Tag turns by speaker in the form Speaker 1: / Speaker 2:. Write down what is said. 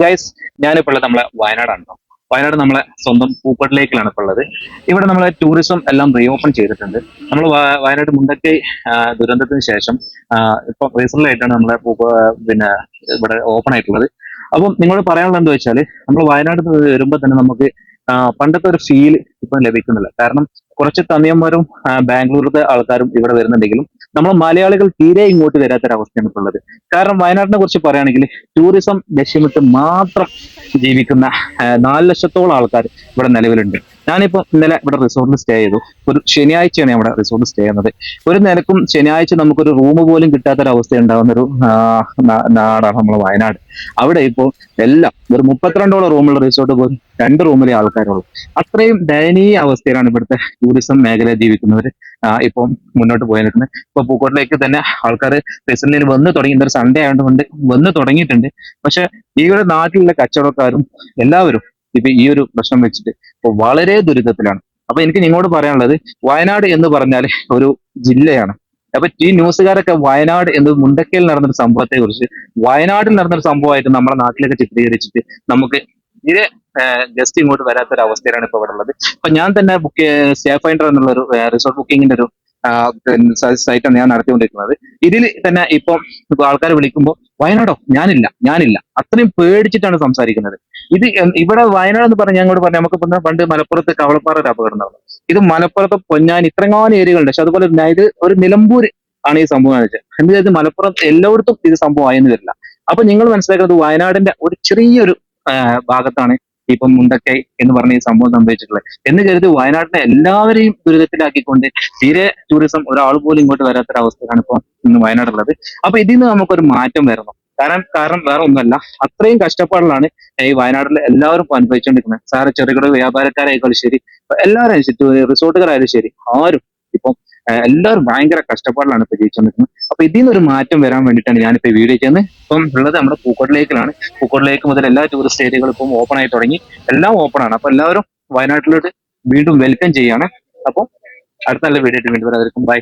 Speaker 1: Guys ഞാനിപ്പോൾ ഉള്ളത് നമ്മളെ വയനാടാണ് വയനാട് നമ്മളെ സ്വന്തം പൂപ്പട്ടിലേക്കിലാണ് ഇപ്പോൾ ഉള്ളത്. ഇവിടെ നമ്മളെ ടൂറിസം എല്ലാം റീഓപ്പൺ ചെയ്തിട്ടുണ്ട്. നമ്മൾ വയനാട് മുണ്ടക്കൈ ദുരന്തത്തിന് ശേഷം ഇപ്പൊ റീസെന്റ് ആയിട്ടാണ് നമ്മളെ പിന്നെ ഇവിടെ ഓപ്പൺ ആയിട്ടുള്ളത്. അപ്പം നിങ്ങളോട് പറയാനുള്ളത് എന്താ വെച്ചാൽ നമ്മൾ വയനാട് വരുമ്പോൾ തന്നെ നമുക്ക് പണ്ടത്തെ ഒരു ഫീൽ ഇപ്പം ലഭിക്കുന്നില്ല. കാരണം കുറച്ച് തമിയന്മാരും ആ, ബാംഗ്ലൂരിലത്തെ ആൾക്കാരും ഇവിടെ വരുന്നുണ്ടെങ്കിലും നമ്മൾ മലയാളികൾ തീരെ ഇങ്ങോട്ട് വരാത്തൊരവസ്ഥയാണ് ഇപ്പോൾ ഉള്ളത്. കാരണം വയനാടിനെ കുറിച്ച് പറയുകയാണെങ്കിൽ ടൂറിസം ലക്ഷ്യമിട്ട് മാത്രം ജീവിക്കുന്ന നാല് ലക്ഷത്തോളം ആൾക്കാർ ഇവിടെ നിലവിലുണ്ട്. ഞാനിപ്പോ ഇന്നലെ ഇവിടെ റിസോർട്ടിൽ സ്റ്റേ ചെയ്തു. ഒരു ശനിയാഴ്ചയാണ് ഇവിടെ റിസോർട്ടിൽ സ്റ്റേ ചെയ്യുന്നത്. ഒരു നിലക്കും ശനിയാഴ്ച നമുക്കൊരു റൂം പോലും കിട്ടാത്തൊരവസ്ഥ ഉണ്ടാകുന്ന ഒരു നാടാണ് നമ്മൾ വയനാട്. അവിടെ ഇപ്പോൾ എല്ലാം ഒരു മുപ്പത്തിരണ്ടോളം റൂമുള്ള റിസോർട്ട് പോലും രണ്ട് റൂമിലെ ആൾക്കാരുള്ളൂ. അത്രയും ദയനീയ അവസ്ഥയിലാണ് ഇവിടുത്തെ ടൂറിസം മേഖല ജീവിക്കുന്നവർ ഇപ്പം മുന്നോട്ട് പോയി നിൽക്കുന്നത്. ഇപ്പൊ പൂക്കോട്ടിലേക്ക് തന്നെ ആൾക്കാർ റീസെന്റ് വന്ന് തുടങ്ങി. ഇന്നൊരു സൺഡേ ആയതുകൊണ്ട് വന്ന് തുടങ്ങിയിട്ടുണ്ട്. പക്ഷെ ഈ ഒരു നാട്ടിലുള്ള കച്ചവടക്കാരും എല്ലാവരും ഇപ്പൊ ഈ ഒരു പ്രശ്നം വെച്ചിട്ട് ഇപ്പൊ വളരെ ദുരിതത്തിലാണ്. അപ്പൊ എനിക്ക് നിങ്ങളോട് പറയാനുള്ളത് വയനാട് എന്ന് പറഞ്ഞാൽ ഒരു ജില്ലയാണ്. അപ്പൊ ഈ ന്യൂസുകാരൊക്കെ വയനാട് എന്ന് മുണ്ടക്കയിൽ നടന്നൊരു സംഭവത്തെ കുറിച്ച് വയനാട്ടിൽ നടന്നൊരു സംഭവമായിട്ട് നമ്മുടെ നാട്ടിലൊക്കെ ചിത്രീകരിച്ചിട്ട് നമുക്ക് തീരെ ഗസ്റ്റ് ഇങ്ങോട്ട് വരാത്തൊരു അവസ്ഥയിലാണ് ഇപ്പൊ ഇവിടെ ഉള്ളത്. അപ്പൊ ഞാൻ തന്നെ ബുക്ക് സേഫ് ഫൈൻഡർ എന്നുള്ള ഒരു റിസോർട്ട് ബുക്കിങ്ങിന്റെ ഒരു സൈറ്റാണ് ഞാൻ നടത്തിക്കൊണ്ടിരിക്കുന്നത്. ഇതിൽ തന്നെ ഇപ്പൊ ആൾക്കാർ വിളിക്കുമ്പോൾ വയനാടോ? ഞാനില്ല. ഞാനില്ല. അത്രയും പേടിച്ചിട്ടാണ് സംസാരിക്കുന്നത്. ഇത് ഇവിടെ വയനാട് എന്ന് പറഞ്ഞാൽ ഞങ്ങളോട് പറഞ്ഞു നമുക്ക് പണ്ട് മലപ്പുറത്ത് കവളപ്പാറ ഒരു അപകടം നടന്നു. ഇത് മലപ്പുറത്ത് പൊന്നാൻ ഇത്രങ്ങാനും ഏരിയകളുണ്ട്. പക്ഷെ അതുപോലെ ഇത് ഒരു നിലമ്പൂർ ആണ് ഈ സംഭവം എന്ന് വെച്ചാൽ എന്ത് ചെയ്ത്? മലപ്പുറം എല്ലായിടത്തും ഇത് സംഭവം ആയെന്ന് വരില്ല. അപ്പൊ നിങ്ങൾ മനസ്സിലാക്കുന്നത് വയനാടിന്റെ ഒരു ചെറിയൊരു ഭാഗത്താണ് ഇപ്പം മുണ്ടക്കൈ എന്ന് പറഞ്ഞ ഈ സംഭവം സംഭവിച്ചിട്ടുള്ളത്. എന്ന് കരുതി വയനാടിനെ എല്ലാവരെയും ദുരിതത്തിലാക്കിക്കൊണ്ട് തീരെ ടൂറിസം ഒരാൾ പോലും ഇങ്ങോട്ട് വരാത്തൊരവസ്ഥയാണ് ഇപ്പൊ ഇന്ന് വയനാടുള്ളത്. അപ്പൊ ഇതിൽ നിന്ന് നമുക്കൊരു മാറ്റം വരണം കാരണം കാരണം വേറെ ഒന്നുമല്ല. അത്രയും കഷ്ടപ്പാടിലാണ് ഈ വയനാട്ടിലെ എല്ലാവരും അനുഭവിച്ചുകൊണ്ടിരിക്കുന്നത് സാറ് ചെറുകിട വ്യാപാരക്കാരായിക്കോളും ശരി എല്ലാവരും റിസോർട്ടുകാരായാലും ശരി ആരും ഇപ്പം എല്ലാവരും ഭയങ്കര കഷ്ടപ്പാടിലാണ് ഇപ്പൊ ജീവിച്ചുകൊണ്ടിരിക്കുന്നത് അപ്പൊ ഇതിൽ നിന്നൊരു മാറ്റം വരാൻ വേണ്ടിയിട്ടാണ് ഞാനിപ്പോ വീഡിയോ ചെയ്യുന്നത്. ഇപ്പം ഉള്ളത് നമ്മുടെ പൂക്കോട് ലേക്കിലാണ്. പൂക്കോട് ലേക്ക് മുതൽ എല്ലാ ടൂറിസ്റ്റ് ഏരിയകളും ഇപ്പം ഓപ്പൺ ആയി തുടങ്ങി. എല്ലാം ഓപ്പൺ ആണ്. അപ്പൊ എല്ലാവരും വയനാട്ടിലോട്ട് വീണ്ടും വെൽക്കം ചെയ്യാണ് അപ്പം അടുത്ത നല്ല വീഡിയോ ആയിട്ട് വീണ്ടും വരാതിരിക്കും ബൈ